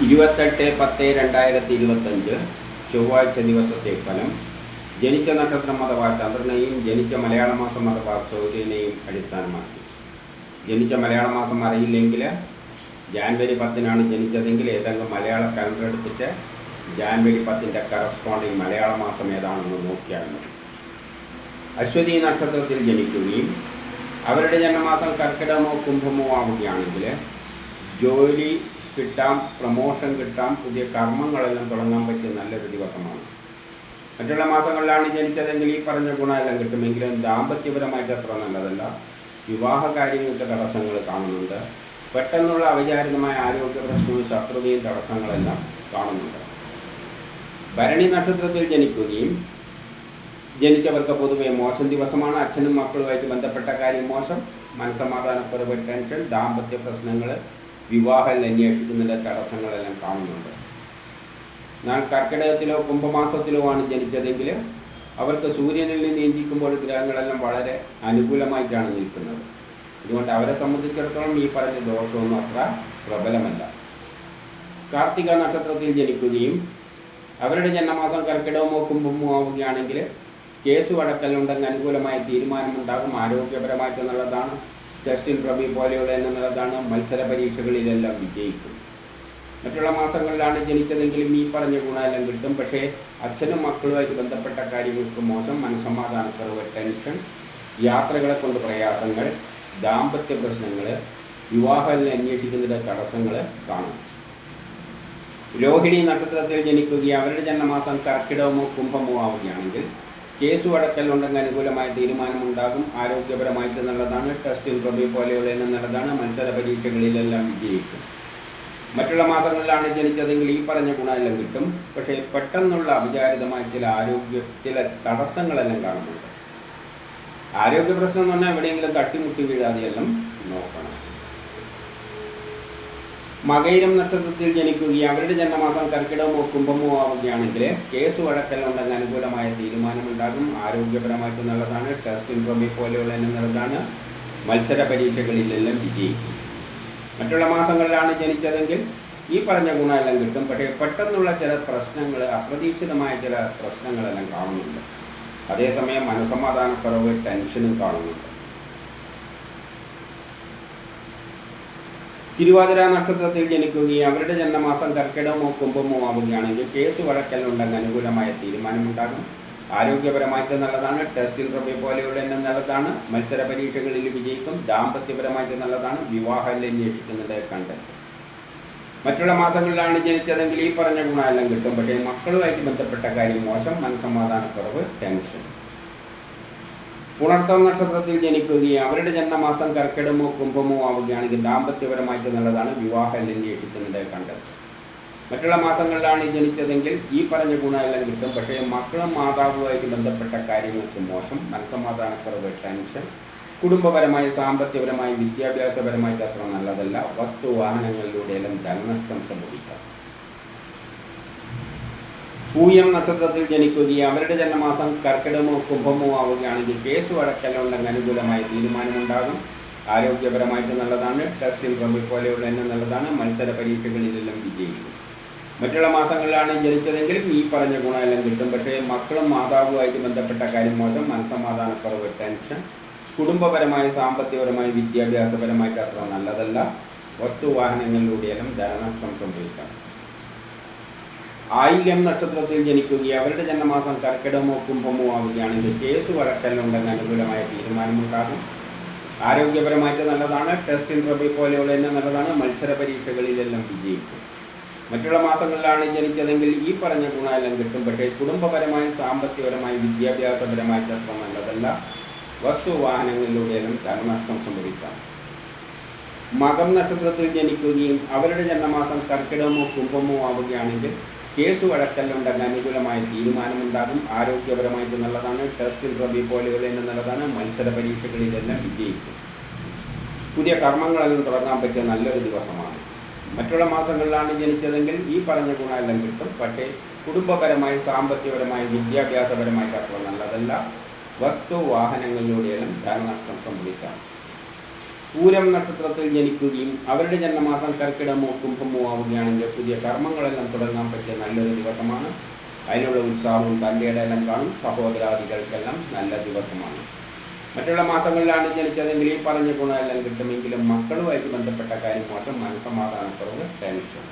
ഇരുപത്തെട്ട് പത്ത് രണ്ടായിരത്തി ഇരുപത്തഞ്ച് ചൊവ്വാഴ്ച ദിവസത്തെ ഫലം. ജനിച്ച നക്ഷത്രം അഥവാ ചന്ദ്രനെയും ജനിച്ച മലയാള മാസം അഥവാ സൂര്യനെയും അടിസ്ഥാനമാക്കി. ജനിച്ച മലയാള മാസം അറിയില്ലെങ്കിൽ ജാൻവരി പത്തിനാണ് ജനിച്ചതെങ്കിൽ ഏതെങ്കിലും മലയാള കലണ്ടർ എടുത്തിട്ട് ജാൻവരി പത്തിന്റെ കറസ്പോണ്ടിങ് മലയാള മാസം ഏതാണെന്ന് നോക്കിയാൽ മതി. അശ്വതി നക്ഷത്രത്തിൽ ജനിക്കുകയും അവരുടെ ജന്മമാസം കർക്കിടകമോ കുംഭമോ ആവുകയാണെങ്കിൽ ജോലി കിട്ടാം പ്രമോഷൻ കിട്ടാം പുതിയ കർമ്മങ്ങളെല്ലാം തുടങ്ങാൻ പറ്റിയ നല്ലൊരു ദിവസമാണ് മറ്റുള്ള മാസങ്ങളിലാണ് ജനിച്ചതെങ്കിൽ ഈ പറഞ്ഞ ഗുണമെല്ലാം കിട്ടുമെങ്കിലും ദാമ്പത്യപരമായിട്ട് അത്ര നല്ലതല്ല. വിവാഹ കാര്യങ്ങൾക്ക് തടസ്സങ്ങൾ കാണുന്നുണ്ട്. പെട്ടെന്നുള്ള അവിചാരിതമായ ആരോഗ്യ പ്രശ്നവും ശത്രുതയും തടസ്സങ്ങളെല്ലാം കാണുന്നുണ്ട്. ഭരണി നക്ഷത്രത്തിൽ ജനിക്കുകയും ജനിച്ചവർക്ക് പൊതുവെ മോശം ദിവസമാണ്. അച്ഛനും മക്കളുമായിട്ട് ബന്ധപ്പെട്ട കാര്യം മോശം. മനസ്സമാധാനക്കുറവ് ടെൻഷൻ ദാമ്പത്യ പ്രശ്നങ്ങൾ വിവാഹം അന്വേഷിക്കുന്നതിന്റെ തടസ്സങ്ങളെല്ലാം കാണുന്നുണ്ട്. എന്നാൽ കർക്കിടകത്തിലോ കുംഭമാസത്തിലോ ആണ് ജനിച്ചതെങ്കിൽ അവർക്ക് സൂര്യനിൽ നിന്ന് നീന്തിക്കുമ്പോൾ ഗ്രഹങ്ങളെല്ലാം വളരെ അനുകൂലമായിട്ടാണ് നിൽക്കുന്നത്. അതുകൊണ്ട് അവരെ സംബന്ധിച്ചിടത്തോളം ഈ പറഞ്ഞ ദോഷമൊന്നും അത്ര പ്രബലമല്ല. കാർത്തിക നക്ഷത്രത്തിൽ ജനിക്കുകയും അവരുടെ ജന്മമാസം കർക്കിടകമോ കുംഭമോ ആവുകയാണെങ്കിൽ കേസ് വടക്കലുണ്ടെങ്കിൽ അനുകൂലമായ തീരുമാനമുണ്ടാകും. ആരോഗ്യപരമായിട്ട് ടെസ്റ്റിൽ പ്രബി പോലെയുള്ള എന്നുള്ളതാണ് മത്സര പരീക്ഷകളിലെല്ലാം വിജയിക്കും. മറ്റുള്ള മാസങ്ങളിലാണ് ജനിച്ചതെങ്കിലും ഈ പറഞ്ഞ ഗുണമെല്ലാം കിട്ടും. പക്ഷേ അച്ഛനും മക്കളുമായിട്ട് ബന്ധപ്പെട്ട കാര്യങ്ങൾക്ക് മോശം മനസ്സമാധാനക്കുറവ് ടെൻഷൻ യാത്രകളെ കൊണ്ട് പ്രയാസങ്ങൾ ദാമ്പത്യ പ്രശ്നങ്ങൾ വിവാഹം അന്വേഷിക്കുന്നതിന്റെ തടസ്സങ്ങൾ കാണും. രോഹിണി നക്ഷത്രത്തിൽ ജനിക്കുകയും അവരുടെ ജന്മമാസം കർക്കിടകമോ കുംഭമോ ആവുകയാണെങ്കിൽ കേസ് വടക്കലുണ്ടെങ്കിൽ അനുകൂലമായ തീരുമാനമുണ്ടാകും. ആരോഗ്യപരമായിട്ട് നല്ലതാണ്. ടെസ്റ്റിൽ പ്രബി പോലെയുള്ള നല്ലതാണ്. മത്സര പരീക്ഷകളിലെല്ലാം വിജയിക്കും. മറ്റുള്ള മാസങ്ങളിലാണ് ജനിച്ചതെങ്കിൽ ഈ പറഞ്ഞ ഗുണമെല്ലാം കിട്ടും. പക്ഷേ പെട്ടെന്നുള്ള അവിചാരിതമായ ചില ആരോഗ്യ ചില തടസ്സങ്ങളെല്ലാം കാണുന്നുണ്ട്. ആരോഗ്യ പ്രശ്നം എന്ന് പറഞ്ഞാൽ എവിടെയെങ്കിലും തട്ടിമുട്ടി വീഴാതെയെല്ലാം നോക്കണം. മകയിരം നക്ഷത്രത്തിൽ ജനിക്കുകയും അവരുടെ ജന്മമാസം കർക്കിടകമോ കുംഭമോ ആവുകയാണെങ്കിൽ കേസ് വഴക്കലുണ്ടെങ്കിൽ അനുകൂലമായ തീരുമാനമുണ്ടാകും. ആരോഗ്യപരമായിട്ട് നല്ലതാണ്. ടെസ്റ്റ് ഇൻഫോമി പോലെയുള്ള നല്ലതാണ്. മത്സര പരീക്ഷകളിലെല്ലാം വിജയിക്കും. മറ്റുള്ള മാസങ്ങളിലാണ് ജനിച്ചതെങ്കിൽ ഈ പറഞ്ഞ ഗുണമെല്ലാം കിട്ടും. പക്ഷേ പെട്ടെന്നുള്ള ചില പ്രശ്നങ്ങൾ അപ്രതീക്ഷിതമായ ചില പ്രശ്നങ്ങളെല്ലാം കാണുന്നുണ്ട്. അതേസമയം മനസമാധാനക്കുറവ് ടെൻഷനും കാണുന്നുണ്ട്. തിരുവാതിര നക്ഷത്രത്തിൽ ജനിക്കുകയും അവരുടെ ജന്മമാസം കർക്കിടകമോ കുംഭമോ ആവുകയാണെങ്കിൽ കേസ് വഴക്കലുണ്ടെങ്കിൽ അനുകൂലമായ തീരുമാനമുണ്ടാകും. ആരോഗ്യപരമായിട്ട് നല്ലതാണ്. ടെസ്റ്റിൽ റബി പോലെയുള്ള എണ്ണം നല്ലതാണ്. മത്സര പരീക്ഷകളിൽ വിജയിക്കും. ദാമ്പത്യപരമായിട്ട് നല്ലതാണ്. വിവാഹം അന്വേഷിക്കുന്നത് കണ്ടെത്തും മറ്റുള്ള മാസങ്ങളിലാണ് ജനിച്ചതെങ്കിൽ ഈ പറഞ്ഞ ഗുണമെല്ലാം കിട്ടും. പക്ഷേ മക്കളുമായിട്ട് ബന്ധപ്പെട്ട കാര്യം മോശം. മനസ്സമാധാനക്കുറവ് ടെൻഷൻ പുണർത്തം നക്ഷത്രത്തിൽ ജനിക്കുകയും അവരുടെ ജന്മമാസം കർക്കിടമോ കുംഭമോ ആവുകയാണെങ്കിൽ ദാമ്പത്യപരമായിട്ട് നല്ലതാണ്. വിവാഹം അന്വേഷിക്കുന്നത് കണ്ടത്. മറ്റുള്ള മാസങ്ങളിലാണ് ജനിച്ചതെങ്കിൽ ഈ പറഞ്ഞ ഗുണമെല്ലാം കിട്ടും. പക്ഷേ മക്കളും മാതാവുമായിട്ട് ബന്ധപ്പെട്ട കാര്യങ്ങൾക്ക് മോശം. മനസ്സമാധാനക്കുറവ് ടെൻഷൻ. കുടുംബപരമായി സാമ്പത്തികപരമായി വിദ്യാഭ്യാസപരമായിട്ട് അത്ര നല്ലതല്ല. വസ്തു വാഹനങ്ങളിലൂടെയെല്ലാം ധനനഷ്ടം സംഭവിക്കാം. പൂയം നക്ഷത്രത്തിൽ ജനിക്കുകയും അവരുടെ ജന്മമാസം കർക്കിടമോ കുംഭമോ ആവുകയാണെങ്കിൽ കേസ് അടക്കലുണ്ടെങ്കിൽ അനുകൂലമായ തീരുമാനമുണ്ടാകും. ആരോഗ്യപരമായിട്ട് നല്ലതാണ്. ടെസ്റ്റിൽ പ്രബി പോലെയുള്ള എണ്ണം നല്ലതാണ്. മത്സര പരീക്ഷകളിലെല്ലാം വിജയിക്കും. മറ്റുള്ള മാസങ്ങളിലാണ് ജനിച്ചതെങ്കിലും ഈ പറഞ്ഞ ഗുണമെല്ലാം കിട്ടും. പക്ഷേ മക്കളും മാതാവുമായിട്ട് ബന്ധപ്പെട്ട കാര്യം മോശം. മനസ്സമാധാനക്കുറവ് ടെൻഷൻ കുടുംബപരമായി സാമ്പത്തികപരമായി വിദ്യാഭ്യാസപരമായിട്ട് അത്ര നല്ലതല്ല. വസ്തുവാഹനങ്ങളിലൂടെയെല്ലാം ധനനഷ്ടം സംഭവിക്കാം. ആയില്യം നക്ഷത്രത്തിൽ ജനിക്കുകയും അവരുടെ ജന്മമാസം കർക്കിടമോ കുംഭമോ ആവുകയാണെങ്കിൽ കേസ് വരട്ടലുണ്ടെന്ന് അനുകൂലമായ തീരുമാനമുണ്ടാകും. ആരോഗ്യപരമായിട്ട് നല്ലതാണ്. ടെസ്റ്റ് ഇൻട്രബിൾ പോലെയുള്ള തന്നെ നല്ലതാണ്. മത്സര പരീക്ഷകളിലെല്ലാം വിജയിക്കും. മറ്റുള്ള മാസങ്ങളിലാണ് ജനിച്ചതെങ്കിൽ ഈ പറഞ്ഞ ഗുണമെല്ലാം കിട്ടും. പക്ഷേ കുടുംബപരമായി സാമ്പത്തികപരമായി വിദ്യാഭ്യാസപരമായി തത്വം നല്ലതല്ല. വസ്തു വാഹനങ്ങളിലൂടെയെല്ലാം ധനനഷ്ടം സംഭവിക്കാം. മകം നക്ഷത്രത്തിൽ ജനിക്കുകയും അവരുടെ ജന്മമാസം കർക്കിടമോ കുംഭമോ ആവുകയാണെങ്കിൽ കേസ് വഴക്കല്ലുണ്ടെങ്കിൽ അനുകൂലമായ തീരുമാനമുണ്ടാകും. ആരോഗ്യപരമായിട്ട് നല്ലതാണ്. ടെസ്റ്റിൽ റബി പോലെയുള്ള നല്ലതാണ്. മത്സര പരീക്ഷകളിലെല്ലാം വിജയിക്കും. പുതിയ കർമ്മങ്ങളെല്ലാം തുടങ്ങാൻ പറ്റിയ നല്ലൊരു ദിവസമാണ്. മറ്റുള്ള മാസങ്ങളിലാണ് ജനിച്ചതെങ്കിൽ ഈ പറഞ്ഞ ഗുണമെല്ലാം കിട്ടും. പക്ഷേ കുടുംബപരമായി സാമ്പത്തികപരമായി വിദ്യാഭ്യാസപരമായിട്ട് അത്ര നല്ലതല്ല. വസ്തു വാഹനങ്ങളിലൂടെയെല്ലാം ധനനഷ്ടം സംഭവിക്കാം. പൂരം നക്ഷത്രത്തിൽ ജനിക്കുകയും അവരുടെ ജന്മമാസം കർക്കിടമോ കുംഭമോ ആവുകയാണെങ്കിൽ പുതിയ കർമ്മങ്ങളെല്ലാം തുടങ്ങാൻ പറ്റിയ നല്ലൊരു ദിവസമാണ്. അതിനുള്ള ഉത്സാഹവും തന്റെ ഇടയെല്ലാം കാണും. സഹോദരാദികൾക്കെല്ലാം നല്ല ദിവസമാണ്. മറ്റുള്ള മാസങ്ങളിലാണ് ജനിച്ചതെങ്കിൽ ഈ പറഞ്ഞ ഗുണമെല്ലാം കിട്ടുമെങ്കിലും മക്കളുമായിട്ട് ബന്ധപ്പെട്ട കാര്യം മാത്രം മനസ്സമാധാനക്കുറവ് ടെൻഷൻ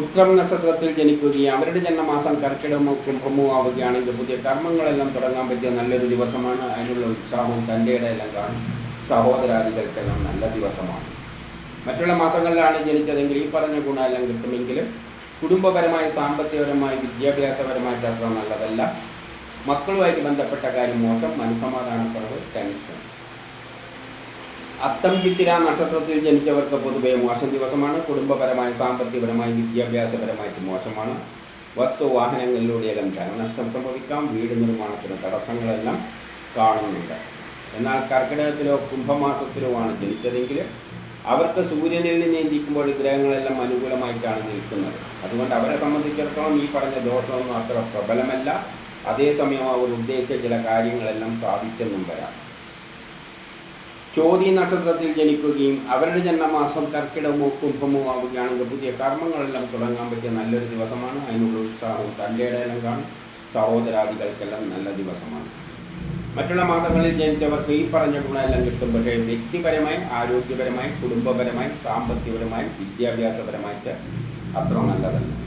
ഉത്രം നക്ഷത്രത്തിൽ ജനിക്കുകയും അവരുടെ ജന്മമാസം കർക്കിടമോ കുംഭമോ ആവുകയാണെങ്കിൽ പുതിയ കർമ്മങ്ങളെല്ലാം തുടങ്ങാൻ പറ്റിയ നല്ലൊരു ദിവസമാണ്. അതിനുള്ള ഉത്സാഹവും തന്റെ ഇടയെല്ലാം കാണും. സഹോദരാദികൾക്കെല്ലാം നല്ല ദിവസമാണ്. മറ്റുള്ള മാസങ്ങളിലാണ് ജനിച്ചതെങ്കിൽ ഈ പറഞ്ഞ ഗുണമെല്ലാം കിട്ടുമെങ്കിലും കുടുംബപരമായി സാമ്പത്തികപരമായി വിദ്യാഭ്യാസപരമായിട്ട് അത്ര നല്ലതല്ല. മക്കളുമായിട്ട് ബന്ധപ്പെട്ട കാര്യം മോശം മനസ്സമാധാനക്കുറവ് ടെൻഷൻ. അത്തം ചിത്തിര നക്ഷത്രത്തിൽ ജനിച്ചവർക്ക് പൊതുവെ മോശം ദിവസമാണ്. കുടുംബപരമായി സാമ്പത്തികപരമായി വിദ്യാഭ്യാസപരമായിട്ട് മോശമാണ്. വസ്തു വാഹനങ്ങളിലൂടെയെല്ലാം ധനനഷ്ടം സംഭവിക്കാം. വീട് നിർമ്മാണത്തിന് തടസ്സങ്ങളെല്ലാം കാണുന്നുണ്ട്. എന്നാൽ കർക്കിടകത്തിലോ കുംഭമാസത്തിലോ ആണ് ജനിച്ചതെങ്കിൽ അവർക്ക് സൂര്യനിൽ നിന്ന് ചിന്തിക്കുമ്പോൾ ഗ്രഹങ്ങളെല്ലാം അനുകൂലമായിട്ടാണ് നിൽക്കുന്നത്. അതുകൊണ്ട് അവരെ സംബന്ധിച്ചിടത്തോളം ഈ പറഞ്ഞ ദോഷമൊന്നും അത്ര പ്രബലമല്ല. അതേസമയം അവർ ഉദ്ദേശിച്ച ചില കാര്യങ്ങളെല്ലാം സാധിച്ചെന്നും വരാം. ചോതി നക്ഷത്രത്തിൽ ജനിക്കുകയും അവരുടെ ജന്മമാസം കർക്കിടമോ കുംഭമോ ആവുകയാണെങ്കിൽ പുതിയ കർമ്മങ്ങളെല്ലാം തുടങ്ങാൻ പറ്റിയ നല്ലൊരു ദിവസമാണ്. അതിനുള്ള ഉത്സാഹവും തന്റെ ഇടയിലും കാണും. സഹോദരാദികൾക്കെല്ലാം നല്ല ദിവസമാണ്. മറ്റുള്ള മാസങ്ങളിൽ ജനിച്ചവർക്ക് ഈ പറഞ്ഞ ഗുണമെല്ലാം കിട്ടും. പക്ഷേ വ്യക്തിപരമായി ആരോഗ്യപരമായി കുടുംബപരമായി സാമ്പത്തികപരമായി വിദ്യാഭ്യാസപരമായിട്ട് അത്ര നല്ലതല്ല.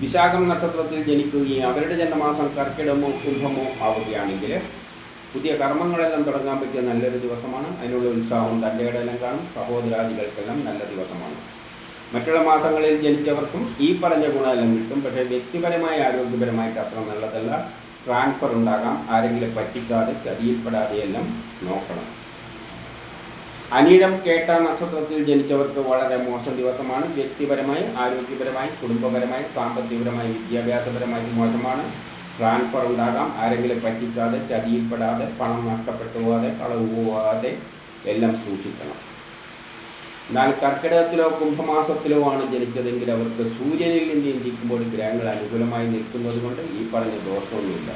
വിശാഖം നക്ഷത്രത്തിൽ ജനിക്കുകയും അവരുടെ ജന്മമാസം കർക്കിടമോ കുംഭമോ ആവുകയാണെങ്കിൽ പുതിയ കർമ്മങ്ങളെല്ലാം തുടങ്ങാൻ പറ്റിയ നല്ലൊരു ദിവസമാണ്. അതിനുള്ള ഉത്സാഹവും തന്റെ ഇടയിലും കാണും. സഹോദരാദികൾക്കെല്ലാം നല്ല ദിവസമാണ്. മറ്റുള്ള മാസങ്ങളിൽ ജനിച്ചവർക്കും ഈ പറഞ്ഞ ഗുണമെല്ലാം കിട്ടും. പക്ഷേ വ്യക്തിപരമായി ആരോഗ്യപരമായിട്ട് അത്ര നല്ലതല്ല. ട്രാൻസ്ഫർ ഉണ്ടാകാം. ആരെങ്കിലും പറ്റിക്കാതെ ചതിയിൽപ്പെടാതെയെല്ലാം നോക്കണം. അനിഴം കേട്ട നക്ഷത്രത്തിൽ ജനിച്ചവർക്ക് വളരെ മോശം ദിവസമാണ്. വ്യക്തിപരമായി ആരോഗ്യപരമായി കുടുംബപരമായി സാമ്പത്തികപരമായി വിദ്യാഭ്യാസപരമായി മോശമാണ്. ട്രാൻസ്ഫർ ഉണ്ടാകാം. ആരെങ്കിലും പറ്റിക്കാതെ ചതിയിൽപ്പെടാതെ പണം നഷ്ടപ്പെട്ടു പോകാതെ കളവ് പോകാതെ എല്ലാം സൂക്ഷിക്കണം. എന്നാൽ കർക്കിടകത്തിലോ കുംഭമാസത്തിലോ ആണ് ജനിച്ചതെങ്കിൽ അവർക്ക് സൂര്യനിൽ നിന്ന് ചിന്തിക്കുമ്പോൾ ഗ്രഹങ്ങൾ അനുകൂലമായി നിൽക്കുന്നത് കൊണ്ട് ഈ പറഞ്ഞ ദോഷമൊന്നുമില്ല.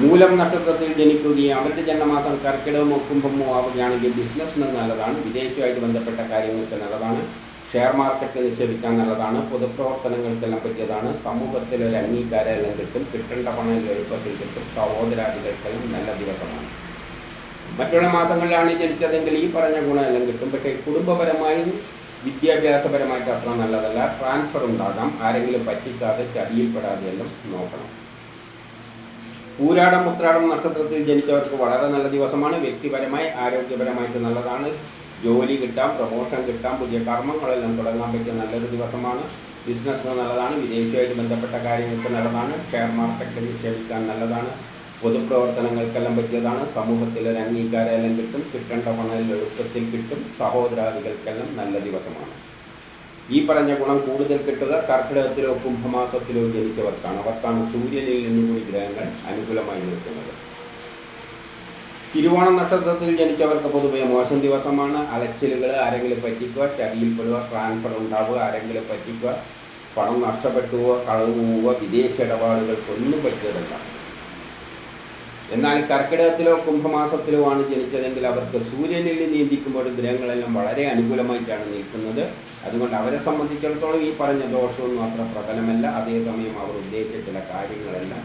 മൂലം നക്ഷത്രത്തിൽ ജനിക്കുകയും അവരുടെ ജന്മമാസം കർക്കിടകമോ കുംഭമോ ആവുകയാണെങ്കിൽ ബിസിനസ്സിന് നല്ലതാണ് വിദേശമായിട്ട് ബന്ധപ്പെട്ട കാര്യങ്ങൾക്ക് നല്ലതാണ് ഷെയർ മാർക്കറ്റ് നിക്ഷേപിക്കാൻ നല്ലതാണ് പൊതുപ്രവർത്തനങ്ങൾക്കെല്ലാം പറ്റിയതാണ് സമൂഹത്തിൽ ഒരു അംഗീകാരം എല്ലാം കിട്ടും കിട്ടേണ്ട പണം എളുപ്പത്തിൽ കിട്ടും സഹോദരാദികൾക്കെല്ലാം നല്ല ദിവസമാണ്. മറ്റുള്ള മാസങ്ങളിലാണ് ജനിച്ചതെങ്കിൽ ഈ പറഞ്ഞ ഗുണമെല്ലാം കിട്ടും. പക്ഷേ കുടുംബപരമായും വിദ്യാഭ്യാസപരമായിട്ട് അത്ര നല്ലതല്ല. ട്രാൻസ്ഫർ ഉണ്ടാകാം. ആരെങ്കിലും പറ്റിക്കാതെ ചതിയിൽപ്പെടാതെയെല്ലാം നോക്കണം. പൂരാടം ഉത്രാടം നക്ഷത്രത്തിൽ ജനിച്ചവർക്ക് വളരെ നല്ല ദിവസമാണ്. വ്യക്തിപരമായി ആരോഗ്യപരമായിട്ട് നല്ലതാണ്. ജോലി കിട്ടാം പ്രമോഷൻ കിട്ടാം പുതിയ കർമ്മങ്ങളെല്ലാം തുടങ്ങാൻ പറ്റിയ നല്ലൊരു ദിവസമാണ്. ബിസിനസ്സിന് നല്ലതാണ്. വിദേശമായിട്ട് ബന്ധപ്പെട്ട കാര്യങ്ങൾക്ക് നല്ലതാണ്. ഷെയർ മാർക്കറ്റ് നിക്ഷേപിക്കാൻ നല്ലതാണ്. പൊതുപ്രവർത്തനങ്ങൾക്കെല്ലാം പറ്റിയതാണ്. സമൂഹത്തിൽ ഒരു അംഗീകാരമെല്ലാം കിട്ടും. കിട്ടേണ്ട പണം എളുപ്പത്തിൽ കിട്ടും. സഹോദരാദികൾക്കെല്ലാം നല്ല ദിവസമാണ്. ഈ പറഞ്ഞ ഗുണം കൂടുതൽ കിട്ടുക കർക്കിടകത്തിലോ കുംഭമാസത്തിലോ ജനിച്ചവർക്കാണ്. അവർക്കാണ് സൂര്യനിൽ നിന്നുകൂടി ഗ്രഹങ്ങൾ അനുകൂലമായി നിൽക്കുന്നത്. തിരുവോണ നക്ഷത്രത്തിൽ ജനിച്ചവർക്ക് പൊതുവെ മോശം ദിവസമാണ്. അലച്ചിലുകൾ ആരെങ്കിലും പറ്റിക്കുക ചതിയിൽപ്പെടുക ട്രാൻസ്ഫർ ഉണ്ടാവുക ആരെങ്കിലും പറ്റിക്കുക പണം നഷ്ടപ്പെട്ടുവോ കളവ് പോവുക വിദേശ ഇടപാടുകൾക്കൊന്നും പറ്റിയതല്ല. എന്നാൽ കർക്കിടകത്തിലോ കുംഭമാസത്തിലോ ആണ് ജനിച്ചതെങ്കിൽ അവർക്ക് സൂര്യനിൽ നീന്തിക്കുമ്പോൾ ഗ്രഹങ്ങളെല്ലാം വളരെ അനുകൂലമായിട്ടാണ് നിൽക്കുന്നത്. അതുകൊണ്ട് അവരെ സംബന്ധിച്ചിടത്തോളം ഈ പറഞ്ഞ ദോഷമൊന്നും അത്ര പ്രബലമല്ല. അതേസമയം അവർ ഉദ്ദേശിച്ച ചില കാര്യങ്ങളെല്ലാം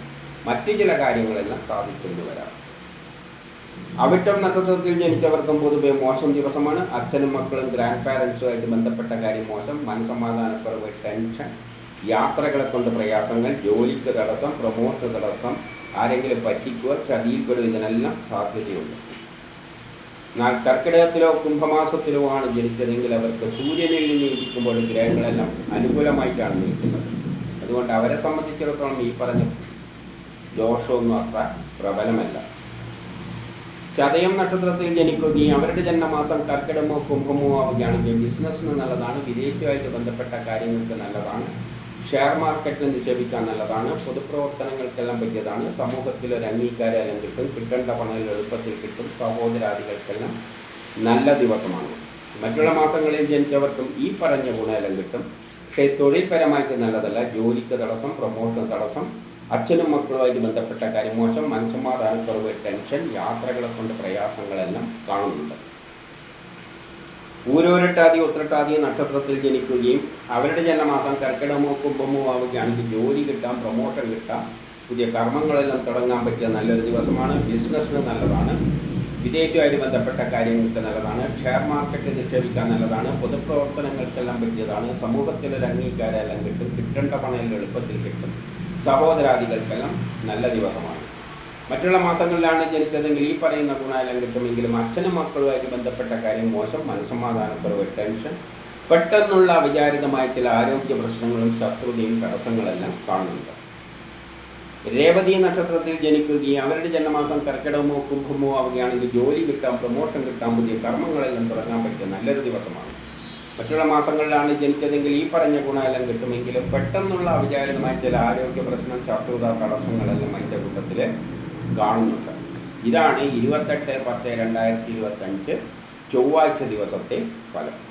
മറ്റു ചില കാര്യങ്ങളെല്ലാം സാധിക്കുന്നു വരാം അവിട്ടം നക്ഷത്രത്തിൽ ജനിച്ചവർക്കും പൊതുവെ മോശം ദിവസമാണ്. അച്ഛനും മക്കളും ഗ്രാൻഡ് പാരൻസുമായിട്ട് ബന്ധപ്പെട്ട കാര്യം മോശം. മനസമാധാനക്കുറവ് ടെൻഷൻ യാത്രകളെ കൊണ്ട് പ്രയാസങ്ങൾ ജോലിക്ക് തടസ്സം പ്രമോഷൻ തടസ്സം ആരെങ്കിലും പറ്റിക്കുക ചതിയിൽപ്പെടുക ഇതിനെല്ലാം സാധ്യതയുണ്ട്. എന്നാൽ കർക്കിടകത്തിലോ കുംഭമാസത്തിലോ ആണ് ജനിച്ചതെങ്കിൽ അവർക്ക് സൂര്യനിൽ നിന്ന് ഇരിക്കുമ്പോൾ ഗ്രഹങ്ങളെല്ലാം അനുകൂലമായിട്ടാണ് നിൽക്കുന്നത്. അതുകൊണ്ട് അവരെ സംബന്ധിച്ചിടത്തോളം ഈ പറഞ്ഞ ദോഷമൊന്നും അത്ര പ്രബലമല്ല. ചതയം നക്ഷത്രത്തിൽ ജനിക്കുകയും അവരുടെ ജന്മമാസം കർക്കിടമോ കുംഭമോ ആവുകയാണെങ്കിൽ ബിസിനസ്സിന് നല്ലതാണ് വിദേശമായിട്ട് ബന്ധപ്പെട്ട കാര്യങ്ങൾക്ക് നല്ലതാണ്. ഷെയർ മാർക്കറ്റിൽ നിക്ഷേപിക്കാൻ നല്ലതാണ്. പൊതുപ്രവർത്തനങ്ങൾക്കെല്ലാം പറ്റിയതാണ്. സമൂഹത്തിൽ ഒരു അംഗീകാരം കിട്ടും. കിട്ടേണ്ട പണം എളുപ്പത്തിൽ കിട്ടും. സഹോദരാദികൾക്കെല്ലാം നല്ല ദിവസമാണ്. മറ്റുള്ള മാസങ്ങളിൽ ജനിച്ചവർക്കും ഈ പറഞ്ഞ ഗുണമെല്ലാം കിട്ടും. പക്ഷേ തൊഴിൽപരമായിട്ട് നല്ലതല്ല. ജോലിക്ക് തടസ്സം പ്രൊമോഷൻ തടസ്സം അച്ഛനും മക്കളുമായിട്ട് ബന്ധപ്പെട്ട കാര്യം മോശം മനസ്സമാധാനക്കുറവ് ടെൻഷൻ യാത്രകളെ കൊണ്ട് പ്രയാസങ്ങളെല്ലാം കാണുന്നുണ്ട്. ഊരോരട്ടാതി ഉത്രട്ടാതി നക്ഷത്രത്തിൽ ജനിക്കുകയും അവരുടെ ജന്മമാസം കർക്കിടമോ കുംഭമോ ആവുകയാണെങ്കിൽ ജോലി കിട്ടാം പ്രൊമോഷൻ കിട്ടാം പുതിയ കർമ്മങ്ങളെല്ലാം തുടങ്ങാൻ പറ്റിയ നല്ലൊരു ദിവസമാണ്. ബിസിനസ്സിന് നല്ലതാണ്. വിദേശവുമായിട്ട് ബന്ധപ്പെട്ട കാര്യങ്ങൾക്ക് നല്ലതാണ്. ഷെയർ മാർക്കറ്റ് നിക്ഷേപിക്കാൻ നല്ലതാണ്. പൊതുപ്രവർത്തനങ്ങൾക്കെല്ലാം പറ്റിയതാണ്. സമൂഹത്തിലൊരു അംഗീകാരമെല്ലാം കിട്ടും. കിട്ടേണ്ട പണം എളുപ്പത്തിൽ കിട്ടും. സഹോദരാദികൾക്കെല്ലാം നല്ല ദിവസമാണ്. മറ്റുള്ള മാസങ്ങളിലാണ് ജനിച്ചതെങ്കിൽ ഈ പറയുന്ന ഗുണമെല്ലാം കിട്ടുമെങ്കിലും അച്ഛനും മക്കളുമായിട്ട് ബന്ധപ്പെട്ട കാര്യം മോശം മനസ്സമാധാനക്കുറവ് ടെൻഷൻ പെട്ടെന്നുള്ള അവിചാരിതമായ ചില ആരോഗ്യ പ്രശ്നങ്ങളും ശത്രുതയും തടസ്സങ്ങളെല്ലാം കാണുന്നുണ്ട്. രേവതി നക്ഷത്രത്തിൽ ജനിക്കുകയും അവരുടെ ജന്മമാസം കർക്കിടകമോ കുംഭമോ ആവുകയാണെങ്കിൽ ജോലി കിട്ടാം പ്രൊമോഷൻ കിട്ടാം പുതിയ കർമ്മങ്ങളെല്ലാം തുടങ്ങാൻ പറ്റിയ നല്ലൊരു ദിവസമാണ്. മറ്റുള്ള മാസങ്ങളിലാണ് ജനിച്ചതെങ്കിൽ ഈ പറഞ്ഞ ഗുണമെല്ലാം കിട്ടുമെങ്കിലും പെട്ടെന്നുള്ള അവിചാരിതമായ ചില ആരോഗ്യ പ്രശ്നം ശത്രുത തടസ്സങ്ങളെല്ലാം അതിന്റെ കൂട്ടത്തിൽ കാണുന്നുണ്ട്. ഇതാണ് ഇരുപത്തെട്ട് പത്ത് രണ്ടായിരത്തി ഇരുപത്തഞ്ച് ചൊവ്വാഴ്ച ദിവസത്തെ ഫലം.